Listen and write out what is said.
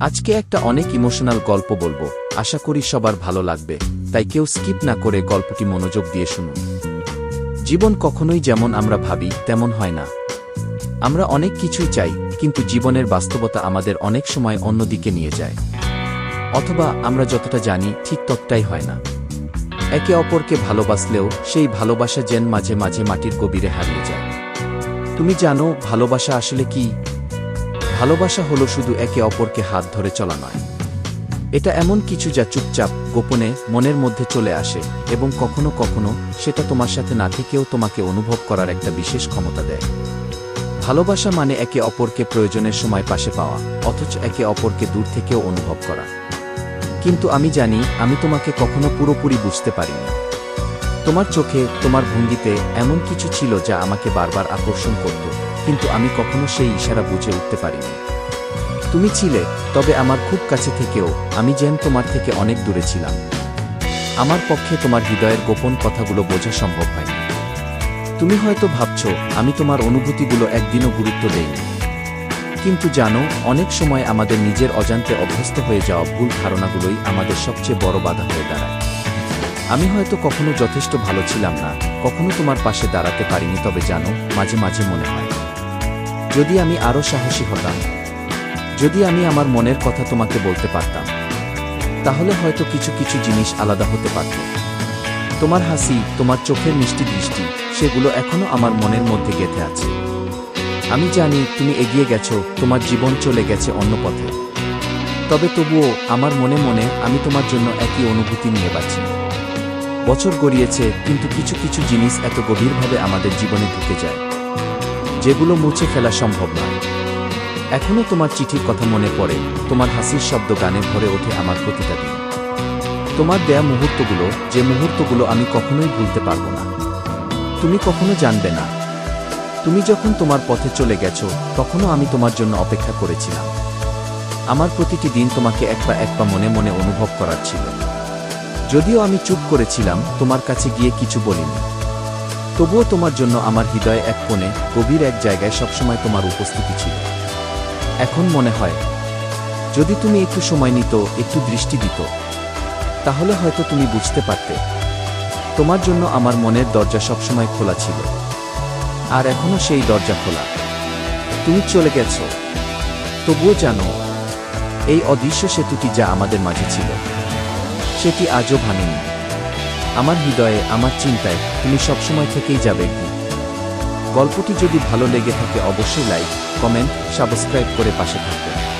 আজকে একটা অনেক ইমোশনাল গল্প বলব, আশা করি সবার ভালো লাগবে, তাই কেউ স্কিপ না করে গল্পটি মনোযোগ দিয়ে শুনুন। জীবন কখনোই যেমন আমরা ভাবি, তেমন হয় না। আমরা অনেক কিছুই চাই, কিন্তু জীবনের বাস্তবতা আমাদের অনেক সময় অন্যদিকে নিয়ে যায়। অথবা আমরা যতটা জানি, ঠিক ততটাই হয় না। একে অপরকে ভালোবাসলেও, সেই ভালোবাসা যেন মাঝে মাঝে মাটির কবিরে হারিয়ে যায়। তুমি জানো, ভালোবাসা আসলে কি? ভালোবাসা হলো শুধু একে অপরকে হাত ধরে চলা নয়। এটা এমন কিছু যা চুপচাপ, গোপনে, মনের মধ্যে চলে আসে এবং কখনো কখনো সেটা তোমার সাথে না থেকেও তোমাকে অনুভব করার একটা বিশেষ ক্ষমতা দেয়। ভালোবাসা মানে একে অপরকে প্রয়োজনের সময় পাশে পাওয়া, অথচ একে অপরকে দূর থেকেও অনুভব করা। কিন্তু আমি জানি, আমি তোমাকে কখনো পুরোপুরি বুঝতে পারিনি। তোমার চোখে, তোমার ভঙ্গিতে এমন কিছু ছিল যা আমাকে বারবার আকর্ষণ করত। কিন্তু আমি কখনো সেই ইশারা বুঝে উঠতে পারিনি। তুমি ছিলে, তবে আমার খুব কাছে থেকেও আমি যেন তোমার থেকে অনেক দূরে ছিলাম। আমার পক্ষে তোমার হৃদয়ের গোপন কথাগুলো বোঝা সম্ভব হয়নি। তুমি হয়তো ভাবছ, আমি তোমার অনুভূতিগুলো একদিনও গুরুত্ব দেইনি। কিন্তু জানো, অনেক সময় আমাদের নিজের অজান্তে অভ্যস্ত হয়ে যাওয়া ভুল ধারণাগুলোই আমাদের সবচেয়ে বড় বাধা হয়ে দাঁড়ায়। আমি হয়তো কখনো যথেষ্ট ভালো ছিলাম না, কখনো তোমার পাশে দাঁড়াতে পারিনি, তবে জানো, মাঝে মাঝে মনে হয়। যদি আমি আরও সাহসী হতাম, যদি আমি আমার মনের কথা তোমাকে বলতে পারতাম, তাহলে হয়তো কিছু কিছু জিনিস আলাদা হতে পারত। তোমার হাসি, তোমার চোখের মিষ্টি দৃষ্টি, সেগুলো এখনও আমার মনের মধ্যে গেঁথে আছে। আমি জানি তুমি এগিয়ে গেছো, তোমার জীবন চলে গেছে অন্য পথে। তবে তবুও আমার মনে মনে আমি তোমার জন্য একই অনুভূতি নিয়ে পাচ্ছি বছর গড়িয়েছে, কিন্তু কিছু কিছু জিনিস এত গভীরভাবে আমাদের জীবনে ঢুকে যায়। যেগুলো মুছে ফেলা সম্ভব নয়। এখনও তোমার চিঠির কথা মনে পড়ে, তোমার হাসির শব্দ গানে ভরে ওঠে আমার প্রতিটা দিন। তোমার দেয়া মুহূর্তগুলো, যে মুহূর্তগুলো আমি কখনোই ভুলতে পারব না। তুমি কখনো জানবে না। তুমি যখন তোমার পথে চলে গেছো, তখনও আমি তোমার জন্য অপেক্ষা করেছিলাম। আমার প্রতিটি দিন তোমাকে এক পা এক মনে মনে অনুভব করার ছিল। যদিও আমি চুপ করেছিলাম, তোমার কাছে গিয়ে কিছু বলিনি। তবুও তোমার জন্য আমার হৃদয়ে এক কোণে, গভীর এক জায়গায় সবসময় তোমার উপস্থিতি ছিল। এখন মনে হয়, যদি তুমি একটু সময় নিত, একটু দৃষ্টি দিত, তাহলে হয়তো তুমি বুঝতে পারতে। তোমার জন্য আমার মনের দরজা সবসময় খোলা ছিল। আর এখনও সেই দরজা খোলা। তুমি চলে গেছ। তবুও জানো, এই অদৃশ্য সেতুটি যা আমাদের মাঝে ছিল, সেটি আজও ভাঙেনি। আমার হৃদয়ে, আমার চিন্তায় তুমি সবসময় থেকেই যাবে। গল্পটি যদি ভালো লেগে থাকে, অবশ্যই লাইক, কমেন্ট, সাবস্ক্রাইব করে পাশে থাকবেন